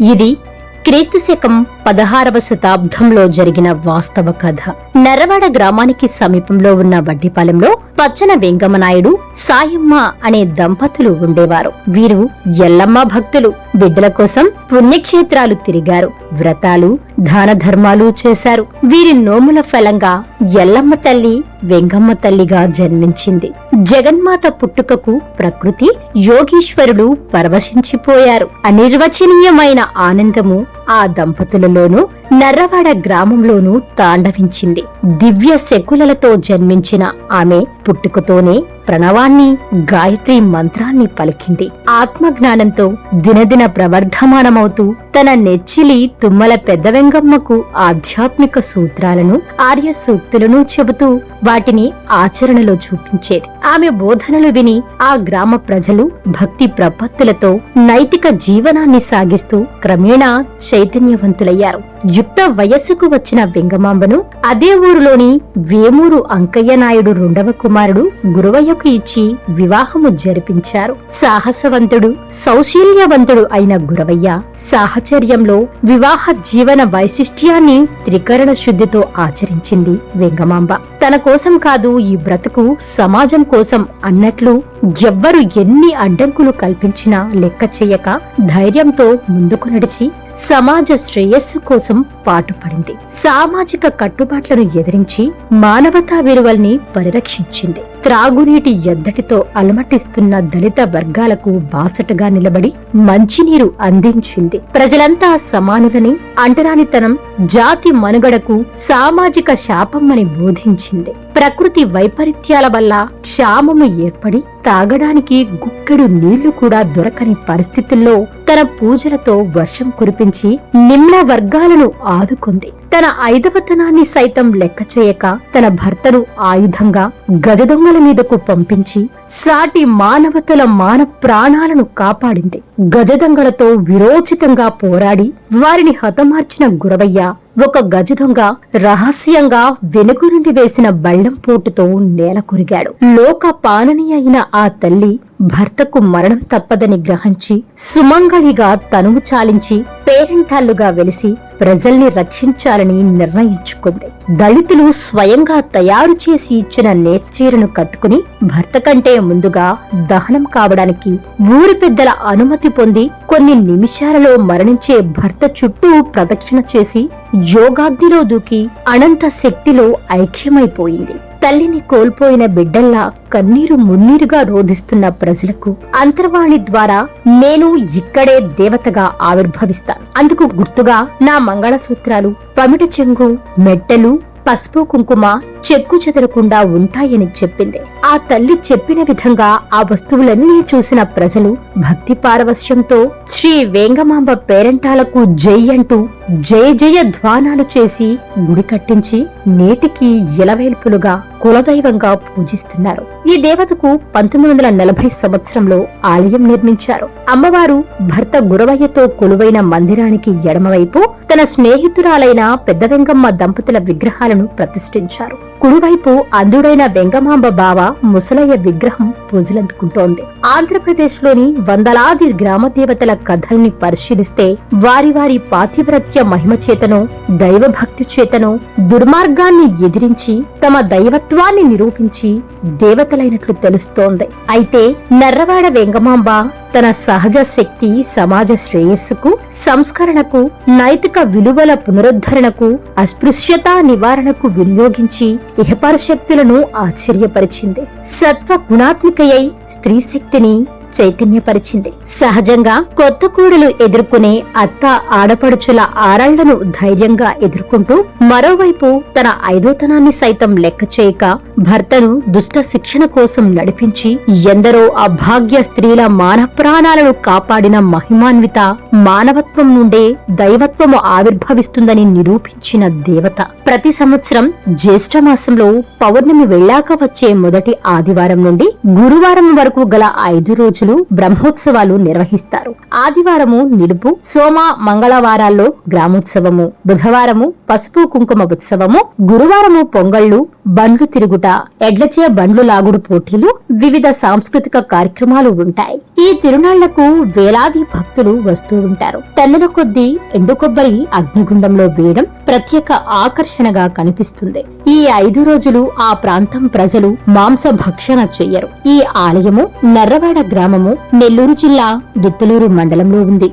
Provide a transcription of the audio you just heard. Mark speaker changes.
Speaker 1: ఇది క్రీస్తు శకం పదహారవ శతాబ్దంలో జరిగిన వాస్తవ కథ. నరవాడ గ్రామానికి సమీపంలో ఉన్న వడ్డిపాలెంలో పచ్చన వెంగమనాయుడు సాయమ్మ అనే దంపతులు ఉండేవారు. వీరు ఎల్లమ్మ భక్తులు. బిడ్డల కోసం పుణ్యక్షేత్రాలు తిరిగారు. వ్రతాలు దాన ధర్మాలు చేశారు. వీరి నోముల ఫలంగా ఎల్లమ్మ తల్లి వెంగమ్మ తల్లిగా జన్మించింది. జగన్మాత పుట్టుకకు ప్రకృతి యోగీశ్వరుడు పరవశించిపోయారు. అనిర్వచనీయమైన ఆనందము ఆ దంపతులలోనూ నర్రవాడ గ్రామంలోనూ తాండవించింది. దివ్య శకులలతో జన్మించిన ఆమె పుట్టుకతోనే ప్రణవాన్ని గాయత్రి మంత్రాన్ని పలికింది. ఆత్మజ్ఞానంతో దినదిన ప్రవర్ధమానమవుతూ తన నెచ్చిలి తుమ్మల పెద్ద వెంగమ్మకు ఆధ్యాత్మిక సూత్రాలను ఆర్య సూక్తులను చెబుతూ వాటిని ఆచరణలో చూపించేది. ఆమె బోధనలు విని ఆ గ్రామ ప్రజలు భక్తి ప్రపత్తులతో నైతిక జీవనాన్ని సాగిస్తూ క్రమేణా చైతన్యవంతులయ్యారు. యుక్త వయస్సుకు వచ్చిన వెంగమాంబను అదే ఊరులోని వేమూరు అంకయ్య నాయుడు రెండవ కుమారుడు గురువయ్యకు ఇచ్చి వివాహము జరిపించారు. సాహసవంతుడు సౌశీల్యవంతుడు అయిన గురవయ్య బ్రహ్మచర్యంలో వివాహ జీవన వైశిష్ట్యాన్ని త్రికరణ శుద్ధితో ఆచరించింది వెంగమాంబ. తన కోసం కాదు ఈ బ్రతుకు సమాజం కోసం అన్నట్లు ఎవ్వరు ఎన్ని అడ్డంకులు కల్పించినా లెక్క చేయక ధైర్యంతో ముందుకు నడిచి సమాజ శ్రేయస్సు కోసం పాటుపడింది. సామాజిక కట్టుబాట్లను ఎదిరించి మానవతా విలువల్ని పరిరక్షించింది. త్రాగునీటి ఎద్దటితో అలమటిస్తున్న దళిత వర్గాలకు బాసటగా నిలబడి మంచినీరు అందించింది. ప్రజలంతా సమానులని అంటరానితనం జాతి మనుగడకు సామాజిక శాపమ్మని బోధించింది. ప్రకృతి వైపరీత్యాల వల్ల క్షామము ఏర్పడి తాగడానికి గుక్కెడు నీళ్ళు కూడా దొరకని పరిస్థితుల్లో తన పూజలతో వర్షం కురిపించి నిమ్న వర్గాలను ఆదుకుంది. తన ఐదవతనాన్ని సైతం లెక్క చేయక తన భర్తను ఆయుధంగా గజదొంగల మీదకు పంపించి సాటి మానవతల మాన ప్రాణాలను కాపాడింది. గజదొంగలతో విరోచితంగా పోరాడి వారిని హతమార్చిన గురవయ్య ఒక గజదొంగ రహస్యంగా వెనుక నుండి వేసిన బళ్ళం పోటుతో నేల కొరిగాడు. లోక పానని అయిన ఆ తల్లి భర్తకు మరణం తప్పదని గ్రహించి సుమంగళిగా తనువు చాలించి పేరెంటాళ్ళుగా వెలిసి ప్రజల్ని రక్షించాలని నిర్ణయించుకుంది. దళితులు స్వయంగా తయారు చేసి ఇచ్చిన నేర్చీరను కట్టుకుని భర్త కంటే ముందుగా దహనం కావడానికి ఊరి పెద్దల అనుమతి పొంది కొన్ని నిమిషాలలో మరణించే భర్త చుట్టూ ప్రదక్షిణ చేసి యోగాగ్నిలో దూకి అనంత శక్తిలో ఐక్యమైపోయింది. తల్లిని కోల్పోయిన బిడ్డల్లా కన్నీరు మున్నీరుగా రోధిస్తున్న ప్రజలకు అంతర్వాణి ద్వారా నేను ఇక్కడే దేవతగా ఆవిర్భవిస్తాను అందుకు గుర్తుగా నా మంగళసూత్రాలు పమిట చెంగు మెట్టెలు పసుపు కుంకుమ చెక్కు చెదరకుండా ఉంటాయని చెప్పింది. ఆ తల్లి చెప్పిన విధంగా ఆ వస్తువులన్నీ చూసిన ప్రజలు భక్తి పారవశ్యంతో శ్రీ వేంగమాంబ పేరంటాలకు జై అంటూ జయ జయ ధ్వానాలు చేసి గుడి కట్టించి నేటికి ఇలవేల్పులుగా కులదైవంగా పూజిస్తున్నారు. ఈ దేవతకు పంతొమ్మిది వందల నలభై సంవత్సరంలో ఆలయం నిర్మించారు. అమ్మవారు భర్త గురవయ్యతో కొలువైన మందిరానికి ఎడమవైపు తన స్నేహితురాలైన పెద్ద వెంగమ్మ దంపతుల విగ్రహాలను ప్రతిష్ఠించారు. కుడివైపు అంధుడైన వెంగమాంబ బావ ముసలయ్య విగ్రహం పూజలందుకుంటోంది. ఆంధ్రప్రదేశ్లోని వందలాది గ్రామ దేవతల కథల్ని పరిశీలిస్తే వారి వారి పాతివ్రత్య మహిమ చేతనో దైవభక్తి చేతనో దుర్మార్గాన్ని ఎదిరించి తమ దైవత్వాన్ని నిరూపించి దేవతలైనట్లు తెలుస్తోంది. అయితే నర్రవాడ వెంగమాంబ తన సహజ శక్తి సమాజ శ్రేయస్సుకు సంస్కరణకు నైతిక విలువల పునరుద్ధరణకు అస్పృశ్యత నివారణకు వినియోగించి ఇహపర శక్తులను ఆశ్చర్యపరిచింది. సత్వ గుణాత్మికయై స్త్రీ శక్తిని చైతన్యపరిచింది. సహజంగా కొత్త కూడలు ఎదుర్కొనే అత్త ఆడపడుచుల ఆరాళ్ళను ధైర్యంగా ఎదుర్కొంటూ మరోవైపు తన ఐదోతనాన్ని సైతం లెక్క చేయక భర్తను దుష్ట శిక్షణ కోసం నడిపించి ఎందరో అభాగ్య స్త్రీల మానప్రాణాలను కాపాడిన మహిమాన్విత మానవత్వం నుండే దైవత్వము ఆవిర్భవిస్తుందని నిరూపించిన దేవత. ప్రతి సంవత్సరం జ్యేష్ఠ మాసంలో పౌర్ణమి వెళ్ళాక వచ్చే మొదటి ఆదివారం నుండి గురువారం వరకు గల ఐదు రోజులు బ్రహ్మోత్సవాలు నిర్వహిస్తారు. ఆదివారము నిలుపు సోమ మంగళవారాల్లో గ్రామోత్సవము. బుధవారము పసుపు కుంకుమ ఉత్సవము. గురువారము పొంగళ్ళు బండ్లు తిరుగుట ఎడ్లచే బండ్లు లాగుడు పోటీలు వివిధ సాంస్కృతిక కార్యక్రమాలు ఉంటాయి. ఈ తిరునాళ్ళకు వేలాది భక్తులు వస్తూ ఉంటారు. టన్నుల కొద్దీ ఎండు కొబ్బరి అగ్నిగుండంలో వేయడం ప్రత్యేక ఆకర్షణగా కనిపిస్తుంది. ఈ ఐదు రోజులు ఆ ప్రాంతం ప్రజలు మాంస భక్షణ చెయ్యరు. ఈ ఆలయము నర్రవాడ గ్రామము నెల్లూరు జిల్లా దుత్తలూరు మండలంలో ఉంది.